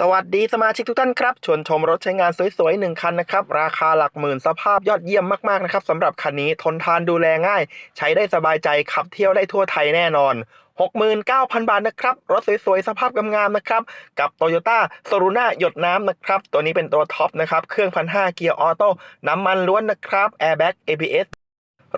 สวัสดีสมาชิกทุกท่านครับชวนชมรถใช้งานสวยๆหนึ่งคันนะครับ ราคาหลักหมื่นสภาพยอดเยี่ยมมากๆนะครับสำหรับคันนี้ทนทานดูแลง่าย ใช้ได้สบายใจขับเที่ยวได้ทั่วไทยแน่นอน 69,000 บาทนะครับ รถสวยๆ สภาพงามๆนะครับ กับ Toyota s o r u n a หยดน้ำนะครับ ตัวนี้เป็นตัวท็อปนะครับ เครื่องพันห้าเกียร์ออโต้น้ำมันล้วนนะครับ Airbag ABS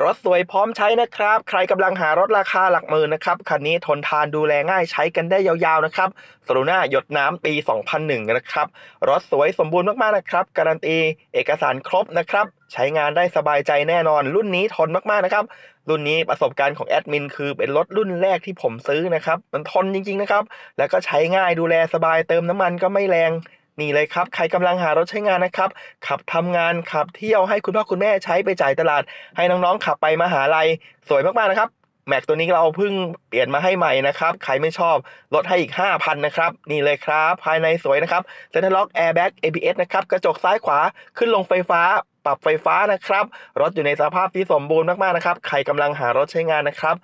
รถสวยพร้อมใช้นะครับ ใครกำลังหารถราคาหลักหมื่นนะครับคันนี้ทนทานดูแลง่ายใช้กันได้ยาวๆนะครับสรุน่าหยดน้ำปี 2001 นะครับรถสวยสมบูรณ์มากๆนะครับ การันตีเอกสารครบนะครับใช้งานได้สบายใจแน่นอน รุ่นนี้ทนมากๆนะครับ รุ่นนี้ประสบการณ์ของแอดมินคือเป็นรถรุ่นแรกที่ผมซื้อนะครับ มันทนจริงๆนะครับ แล้วก็ใช้ง่ายดูแลสบายเติมน้ำมันก็ไม่แรง นี่เลยครับ ใครกำลังหารถใช้งานนะครับ ขับทำงานขับเที่ยวให้คุณพ่อคุณแม่ใช้ไปจ่ายตลาด ให้น้องๆขับไปมหาลัย สวยมากๆนะครับแม็กตัวนี้เราเพิ่งเปลี่ยนมาให้ใหม่นะครับ ใครไม่ชอบลดให้อีก 5,000 นะครับ นี่เลยครับ ภายในสวยนะครับเซ็นทรัลล็อกแอร์แบ็ก ABS นะครับ กระจกซ้ายขวาขึ้นลงไฟฟ้า ปรับไฟฟ้านะครับ รถอยู่ในสภาพที่สมบูรณ์มาก ๆ นะครับ ใครกำลังหารถใช้งานนะครับ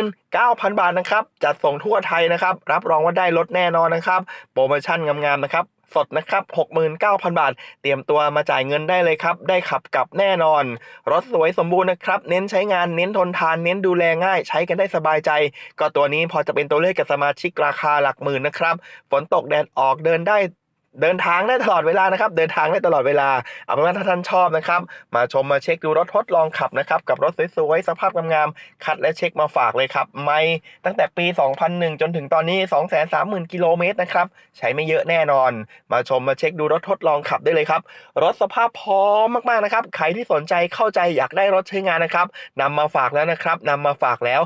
69,000 บาทนะครับ จัดส่งทั่วไทยนะครับ รับรองว่าได้รถแน่นอนนะครับ โปรโมชั่นงาม ๆ นะครับ สดนะครับ 69,000 บาท เตรียมตัวมาจ่ายเงินได้เลยครับ ได้ขับกลับแน่นอน รถสวยสมบูรณ์นะครับ เน้นใช้งานเน้นทนทาน เน้นดูแลง่าย ใช้กันได้สบายใจ ก็ตัวนี้พอจะเป็นตัวเลขกับสมาชิกราคาหลักหมื่นนะครับ ฝนตกแดดออกเดินได้ เดินทางได้ตลอดเวลานะครับ เดินทางได้ตลอดเวลา เอาเป็นว่าถ้าท่านชอบนะครับ มาชมมาเช็คดูรถทดลองขับนะครับ กับรถสวยๆสภาพงามๆคัดและเช็คมาฝากเลยครับ ไม่ตั้งแต่ปี 2001 จนถึงตอนนี้ 230,000 กิโลเมตรนะครับ ใช้ไม่เยอะแน่นอน มาชมมาเช็คดูรถทดลองขับได้เลยครับ รถสภาพพร้อมมากๆนะครับ ใครที่สนใจเข้าใจอยากได้รถใช้งานนะครับนำมาฝากแล้วนะครับนำมาฝากแล้ว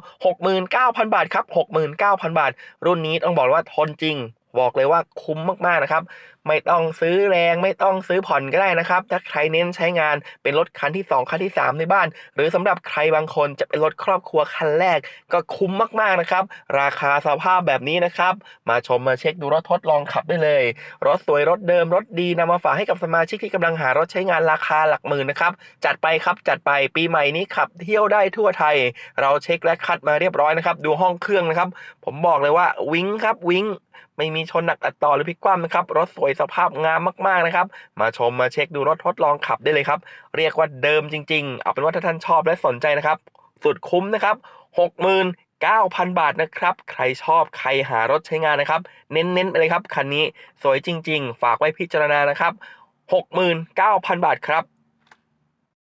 69,000 บาทครับ 69,000 บาท รุ่นนี้ต้องบอกว่าทนจริง บอกเลยว่าคุ้มมากๆนะครับ ไม่ต้องซื้อแรง ไม่ต้องซื้อผ่อนก็ได้นะครับ ถ้าใครเน้นใช้งานเป็นรถคันที่ 2 คันที่ 3 ในบ้าน หรือสำหรับใครบางคนจะเป็นรถครอบครัวคันแรก ก็คุ้มมากๆนะครับ ราคาสภาพแบบนี้นะครับ มาชมมาเช็คดูรถทดลองขับได้เลย รถสวยรถเดิมรถดีนำมาฝากให้กับสมาชิกที่กำลังหารถใช้งานราคาหลักหมื่นนะครับจัดไปครับจัดไปปีใหม่นี้ขับเที่ยวได้ทั่วไทย เราเช็คและคัดมาเรียบร้อยนะครับดูห้องเครื่องนะครับ ผมบอกเลยว่าวิงครับวิงไม่มีชนหนักอัดต่อหรือพลิกคว่ำนะครับรถสวยสภาพงามมากๆนะครับ มาชมมาเช็คดูรถทดลองขับได้เลยครับ เรียกว่าเดิมจริงๆ เอาเป็นว่าถ้าท่านชอบและสนใจนะครับ สุดคุ้มนะครับ69,000 บาทนะครับ ใครชอบใครหารถใช้งานนะครับ เน้นๆไปเลยครับ คันนี้สวยจริง ๆ ฝากไว้พิจารณานะครับ 69,000 บาทครับ